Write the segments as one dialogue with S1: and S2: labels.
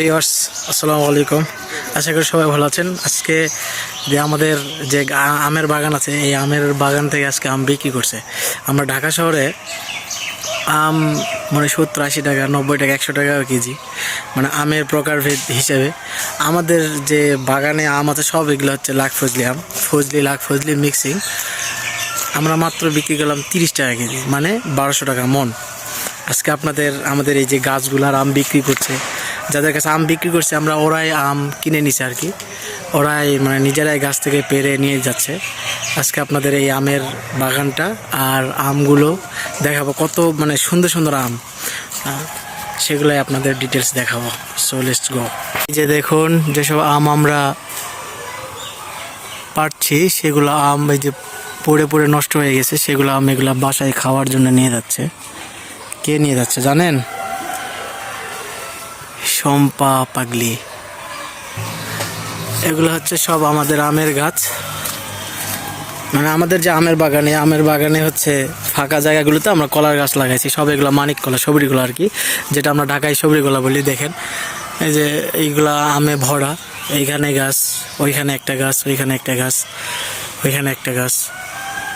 S1: Viewers আসসালামু আলাইকুম। আশা করি সবাই ভালো আছেন। আজকে যে আমাদের যে আমের বাগান আছে, এই আমের বাগান থেকে আজকে আম বিক্রি করছে। আমরা ঢাকা শহরে আম মানে সত্তর, আশি টাকা, নব্বই টাকা, একশো টাকা কেজি মানে আমের প্রকারভেদ হিসেবে আমাদের যে বাগানে আম আছে, সব এগুলো হচ্ছে লাখ ফজলি আম, ফজলি, লাখ ফজলি মিক্সিং আমরা মাত্র বিক্রি করলাম তিরিশ টাকা কেজি মানে বারোশো টাকা মন। আজকে আপনাদের, আমাদের এই যে গাছগুলার আম বিক্রি করছে যাদের কাছে আম বিক্রি করছে, আমরা ওরাই আম কিনে নিছে আর কি। ওরাই মানে নিজেরাই গাছ থেকে পেরে নিয়ে যাচ্ছে। আজকে আপনাদের এই আমের বাগানটা আর আমগুলো দেখাবো। কত মানে সুন্দর সুন্দর আম। সেগুলাই আপনাদের ডিটেলস দেখাবো। সো লেটস গো যে দেখুন, যেসব আম আমরা পাচ্ছি, সেগুলো আম এই যে পড়ে পড়ে নষ্ট হয়ে গেছে, সেগুলো আম এগুলো বাসায় খাওয়ার জন্য নিয়ে যাচ্ছে। কে নিয়ে যাচ্ছে, জানেন? শম্পা পাগলি। এগুলো হচ্ছে সব আমাদের আমের গাছ। মানে আমাদের যে আমের বাগানে আমের বাগানে হচ্ছে ফাঁকা জায়গাগুলোতে আমরা কলার গাছ লাগাইছি। সব এগুলো মানিক কলা সবরিগুলো আর কি, যেটা আমরা ঢাকায় সবরিগুলো বলি, দেখেন। এই যে এইগুলা আমে ভরা, এইখানে গাছ, ওইখানে একটা গাছ, ওইখানে একটা গাছ, ওইখানে একটা গাছ।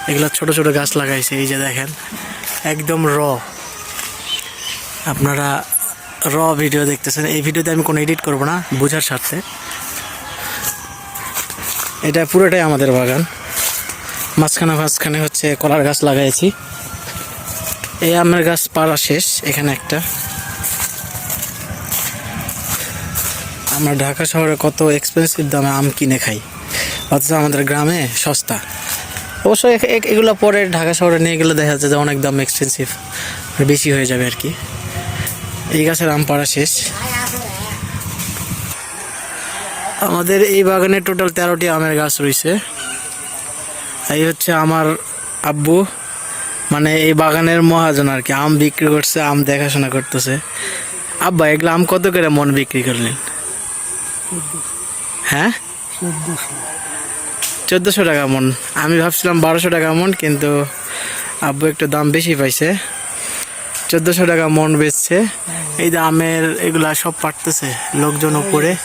S1: এগুলো ছোট ছোট গাছ লাগাইছে, এই যে দেখেন, একদম র। আপনারা র ভিডিও দেখতেছেন, এই ভিডিওতে আমি কোনো এডিট করব না, বোঝার স্বার্থে। এটা পুরোটাই আমাদের বাগান। মাঝখানে মাঝখানে হচ্ছে কলার গাছ লাগাইছি। এই আমের গাছ পাড়া শেষ, এখানে একটা। আমরা ঢাকা শহরে কত এক্সপেন্সিভ দামে আম কিনে খাই। অথচ আমাদের গ্রামে সস্তা। অবশ্য এগুলো পরে ঢাকা শহরে নিয়ে গেলে দেখা যাচ্ছে যে অনেক দাম এক্সপেন্সিভ বেশি হয়ে যাবে আর কি। এই গাছের আম পাড়া শেষ। আমাদের এই বাগানে টোটাল তেরোটি আমের গাছ রয়েছে। এই হচ্ছে আমার আব্বু। মানে এই বাগানের মহাজন আর কি, আম বিক্রি করছে, আম দেখাশোনা করতেছে। আব্বা, এগুলো আম কত করে মন বিক্রি করলেন? হ্যাঁ? চোদ্দোশো টাকা মন। আমি ভাবছিলাম বারোশো টাকা মন, কিন্তু আব্বু একটু দাম বেশি পাইছে। চোদ্দোশো টাকা মন বেচছে। এই যে আমের এগুলা সব পাটতেছে লোকজন উপরে।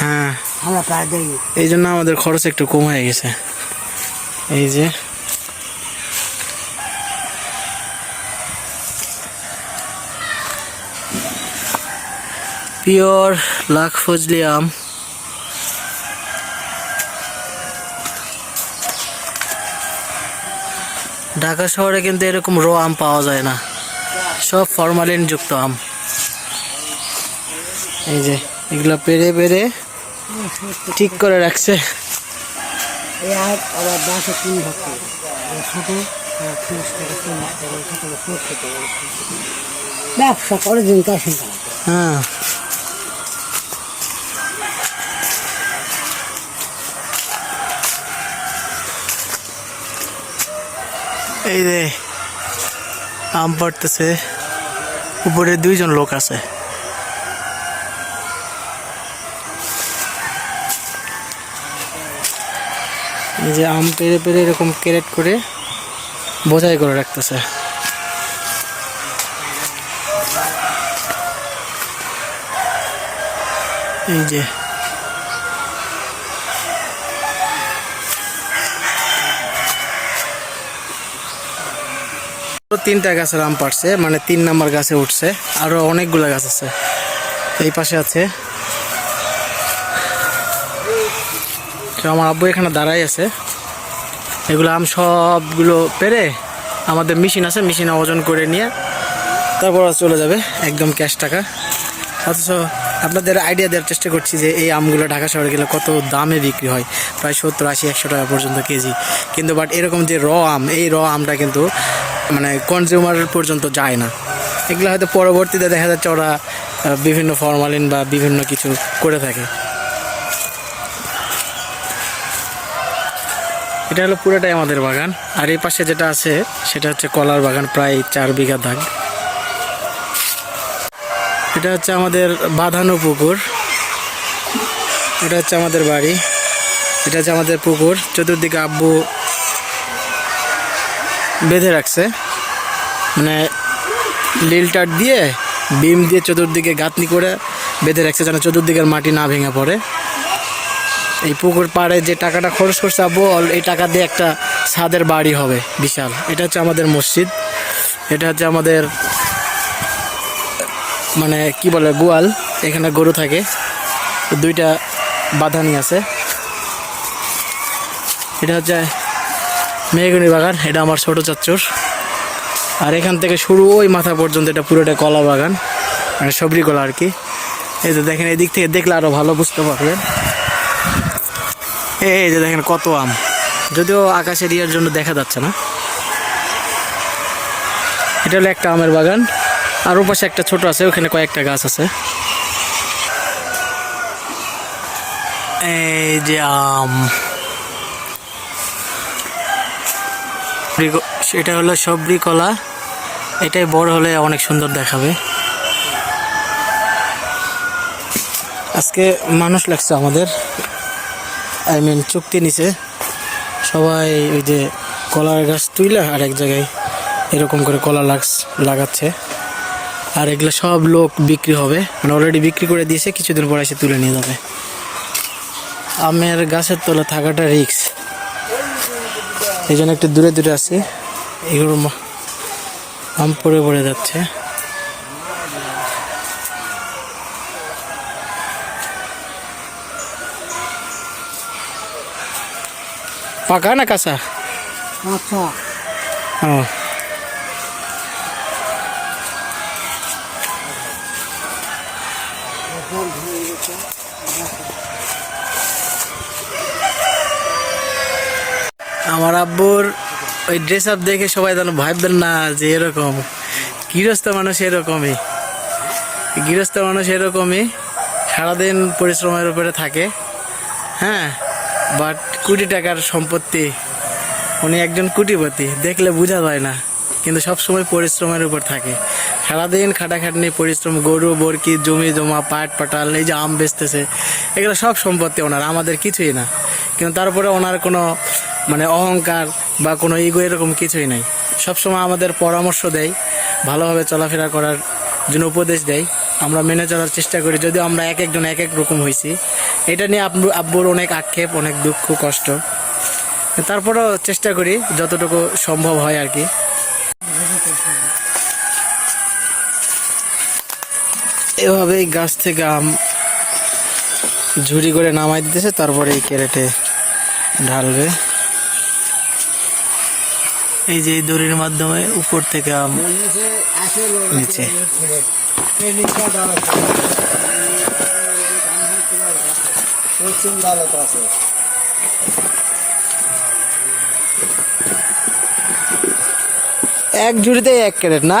S1: হ্যাঁ। এই জন্য আমাদের খরচ একটু কম হয়ে গেছে। এই যে। পিওর লাখ ফজলি আম। ঢাকা শহরে কিন্তু এরকম র আম পাওয়া যায় না। সব ফরমালিন যুক্ত আম। এই যে এগুলো পেরে পেরে ঠিক করে রাখছে।
S2: এই আর আবার বাসে তিন ভাগ করে ছোট আর তিরিশ টাকা চল্লিশ টাকা ছোট পঁচিশ টাকা ব্যবসা করে দিন কাছে
S1: হ্যাঁ এই যে আম পড়তেছে। উপরে দুইজন লোক আছে। এই যে আম পেরে পেরে এরকম ক্যারেট করে বোঝাই করে রাখতেছে। এই যে তিনটা গাছের আম পারছে মানে তিন নাম্বার গাছে উঠছে, আরও অনেকগুলো গাছ আছে। এই পাশে আছে। আমার আব্বু এখানে দাঁড়াই আছে। এগুলো আম সবগুলো পেরে আমাদের মেশিন আছে, মেশিনে ওজন করে নিয়ে তারপর চলে যাবে, একদম ক্যাশ টাকা। অথচ আপনাদের আইডিয়া দেওয়ার চেষ্টা করছি যে এই আমগুলো ঢাকা শহরে গেলে কত দামে বিক্রি হয়, প্রায় সত্তর আশি, একশো টাকা পর্যন্ত কেজি। কিন্তু বাট এরকম যে র আম, এই র আমটা কিন্তু মানে কনজিউমার পর্যন্ত যায় না। এগুলো হয়তো পরবর্তীতে দেখা যাচ্ছে ওরা বিভিন্ন ফরমালিন বা বিভিন্ন কিছু করে থাকে। এটা হলো পুরোটাই আমাদের বাগান। আর এই পাশে যেটা আছে, সেটা হচ্ছে কলার বাগান, প্রায় চার বিঘা দাগ। এটা হচ্ছে আমাদের বাঁধানো পুকুর। এটা হচ্ছে আমাদের বাড়ি। এটা হচ্ছে আমাদের পুকুর। চতুর্দিকে আব্বু বেঁধে রাখছে। মানে লিলটার দিয়ে বিম দিয়ে চতুর্দিকে গাঁথনি করে বেঁধে রাখছে যেন চতুর্দিকের মাটি না ভেঙে পড়ে। এই পুকুর পাড়ে যে টাকাটা খরচ করছে আব্বু এই টাকা দিয়ে একটা ছাদের বাড়ি হবে, বিশাল। এটা হচ্ছে আমাদের মসজিদ। এটা হচ্ছে আমাদের মানে কি বলে, গোয়াল। এখানে গরু থাকে। দুইটা বাঁধানি আছে। এটা হচ্ছে মেঘগুনি বাগান, এটা আমার ছোট চাচ্চুর আর এখান থেকে শুরু ওই মাথা পর্যন্ত এটা পুরোটা কলা বাগান মানে সবরি কলা আর কি। এই যে দেখেন, এদিক থেকে দেখলে আরও ভালো বুঝতে পারবেন। এই যে দেখেন কত আম। যদিও আকাশের ইয়ার জন্য দেখা যাচ্ছে না। এটা হলো একটা আমের বাগান। আর ওপাশে একটা ছোট আছে, ওখানে কয়েকটা গাছ আছে। এই যে আম। সেটা হলো সবরি কলা। এটাই বড় হলে অনেক সুন্দর দেখাবে। আজকে মানুষ লাগছে আমাদের। আই মিন চুক্তি নিছে। সবাই ওই যে কলার গাছ তুইলা আর এক জায়গায় এরকম করে কলা লাগাস লাগাচ্ছে। আর এগুলো সব লোক বিক্রি হবে। মানে অলরেডি বিক্রি করে দিয়েছে, কিছুদিন পরে এসে তুলে নিয়ে যাবে। আমের গাছের তলা থাকাটা রিক্স এই জন্য একটু দূরে দূরে আছি। এগুলো আম পড়ে পড়ে যাচ্ছে। পাকা না কাঁচা?
S2: আচ্ছা
S1: ও। আমার আব্বুর ওই ড্রেস আপ দেখে সবাই যেন ভাববেন না যে এরকম। গৃহস্থ মানুষ এরকমই। গৃহস্থ মানুষ এরকমই। সারাদিন পরিশ্রমের উপরে থাকে। হ্যাঁ? বাট কোটি টাকার সম্পত্তি। উনি একজন কুটিপতি। দেখলে বোঝা যায় না। কিন্তু সব সময় পরিশ্রমের উপর থাকে। সারাদিন খাটাখাটনি, পরিশ্রম, গরু, বরকি, জমি, জমা, পাট, পাটাল, এই যে আম বেচতেছে, এগুলো সব সম্পত্তি ওনার। আমাদের কিছুই না। কিন্তু তারপরে ওনার কোনো মানে অহংকার বা কোনো ইগো এরকম কিছুই নাই। সবসময় আমাদের পরামর্শ দেয়, ভালোভাবে চলাফেরা করার জন্য উপদেশ দেয়। আমরা মেনে চলার চেষ্টা করি, যদিও আমরা এক একজন এক এক রকম হয়েছি এটা নিয়ে আব্বু, আব্বুর অনেক আক্ষেপ, অনেক দুঃখ, কষ্ট। তারপরেও চেষ্টা করি যতটুকু সম্ভব হয় আর কি। এভাবেই গাছ থেকে আম ঝুড়ি করে নামাই দিতেছে, তারপরে এই ক্যারেটে ঢালবে। এই যে দড়ির মাধ্যমে উপর থেকে নিচে। এক ঝুড়িতেই এক ক্যারেট না?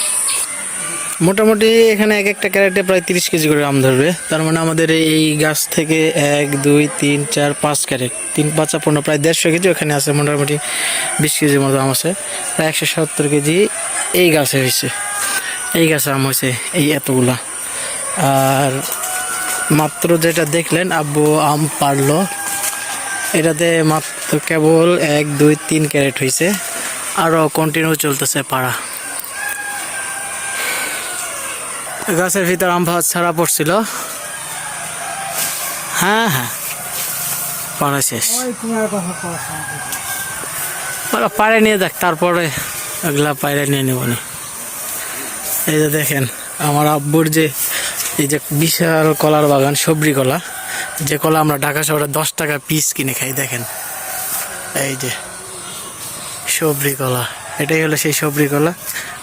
S1: মোটামুটি এখানে এক একটা ক্যারেটে প্রায় তিরিশ কেজি করে আম ধরবে। তার মানে আমাদের এই গাছ থেকে এক, দুই, তিন, চার, পাঁচ ক্যারেট। তিন, পাঁচা পনেরো, প্রায় দেড়শো কেজি ওখানে আছে, মোটামুটি বিশ কেজির মতো আম আছে। প্রায় একশো সত্তর কেজি এই গাছে হয়েছে। এই গাছে আম হয়েছে এই এতগুলা। আর মাত্র যেটা দেখলেন, আব্বু আম পারল এটাতে মাত্র কেবল এক, দুই, তিন ক্যারেট হয়েছে। আরও কন্টিনিউ চলতেছে পাড়া। গাছের ভিতর আম ভাত ছাড়া পড়ছিল। হ্যাঁ হ্যাঁ। পড়া শেষ। ওরা পাড়ে নিয়ে দেখ তারপরে ওগুলা পায়রে নিয়ে নেব এই যে দেখেন, আমার আব্বুর যে, এই যে বিশাল কলার বাগান সবরি কলা, যে কলা আমরা ঢাকা শহরে দশ টাকা পিস কিনে খাই, দেখেন। এই যে সবরি কলা, এটাই হলো সেই সবরি কলা।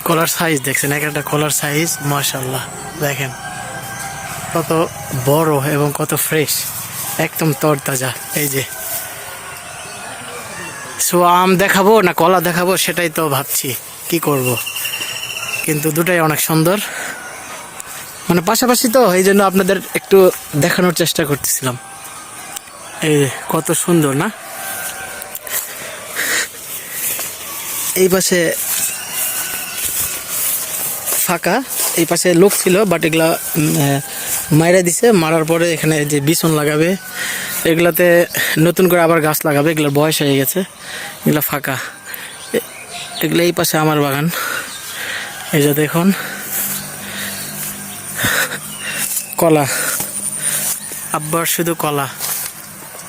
S1: কলার সাইজ দেখছেন, এক একটা কলার সাইজ মাশাল্লাহ দেখেন। কত বড় এবং কত ফ্রেশ একদম তরতাজা, এই যে। সো আম দেখাবো না কলা দেখাবো সেটাই তো ভাবছি, কি করব? কিন্তু দুটাই অনেক সুন্দর। মানে পাশাপাশি তো এই জন্য আপনাদের একটু দেখানোর চেষ্টা করতেছিলাম। এই কত সুন্দর না? এই পাশে ফাঁকা, এই পাশে লোক ছিল বাট এগুলা মাইরা দিছে। মারার পরে এখানে যে বিছন লাগাবে, এগুলাতে নতুন করে আবার গাছ লাগাবে, এগুলোর বয়স হয়ে গেছে। এগুলা ফাঁকা। এগুলো এই পাশে আমার বাগান। এই যে দেখুন, কলা। আব্বার শুধু কলা।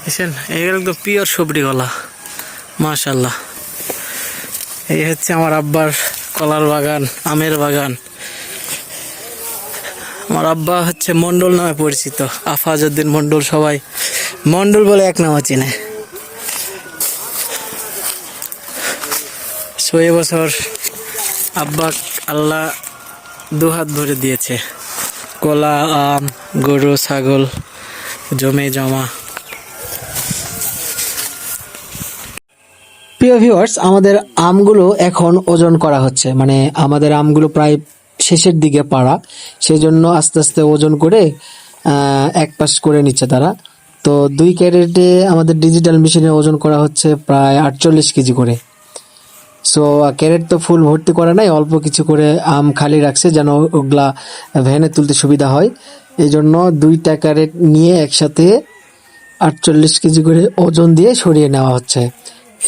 S1: বুঝছেন এগুলো একদম পিওর সবরি কলা। মাশাল্লাহ এই হচ্ছে আমার আব্বার কলার বাগান, আমের বাগান। আমার আব্বা হচ্ছে মন্ডল নামে পরিচিত, আফাজউদ্দিন মন্ডল সবাই। মন্ডল বলে এক নামা চিনে। সো বছর আব্বা আল্লাহ দুহাত ভরে দিয়েছে। কলা, আম, গরু, ছাগল, জমে, জমা। প্রিয় ভিউয়ার্স আমাদের আমগুলো এখন ওজন করা হচ্ছে। মানে আমাদের আমগুলো প্রায় শেষের দিকে পাড়া। সেই জন্য আস্তে আস্তে ওজন করে এক পাশ করে নিচ্ছে তারা। তো দুই ক্যারেটে আমাদের ডিজিটাল মেশিনে ওজন করা হচ্ছে প্রায় আটচল্লিশ কেজি করে। সো ক্যারেট তো ফুল ভর্তি করা নাই, অল্প কিছু করে আম খালি রাখছে যেন ওগুলা ভ্যানে তুলতে সুবিধা হয়। এই জন্য দুইটা ক্যারেট নিয়ে একসাথে আটচল্লিশ কেজি করে ওজন দিয়ে সরিয়ে নেওয়া হচ্ছে।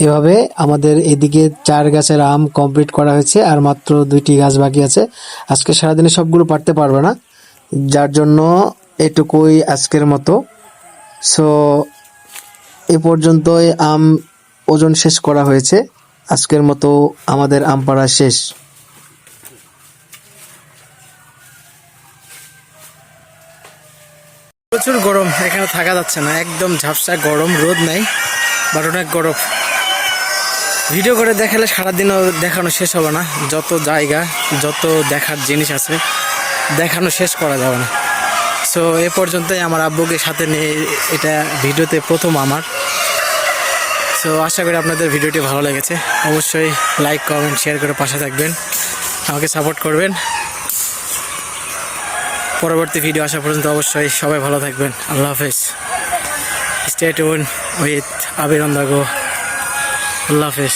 S1: এভাবে আমাদের এদিকে চার গাছের আম কমপ্লিট করা হয়েছে আর মাত্র দুইটি গাছ বাকি আছে। আজকে সারাদিনে সবগুলো পারতে পারবে না, যার জন্য এটুকুই আজকের মতো। সো এ পর্যন্তই আম ওজন শেষ করা হয়েছে। আজকের মতো আমাদের আম পাড়া শেষ। প্রচুর গরম, এখানে থাকা যাচ্ছে না। একদম ঝাপসা গরম, রোদ নেই বাট অনেক গরম। ভিডিও করে দেখালে সারাদিনও দেখানো শেষ হবে না। যত জায়গা, যত দেখার জিনিস আছে, দেখানো শেষ করা যাবে না। সো এ পর্যন্তই আমার আব্বুকে সাথে নিয়ে এটা ভিডিওতে প্রথম আমার। সো আশা করি আপনাদের ভিডিওটি ভালো লেগেছে। অবশ্যই লাইক কমেন্ট শেয়ার করে পাশে থাকবেন। আমাকে সাপোর্ট করবেন। পরবর্তী ভিডিও আসা পর্যন্ত অবশ্যই সবাই ভালো থাকবেন। আল্লাহ হাফেজ। স্টে টুন উইথ আবির গো আল্লাহ হাফেজ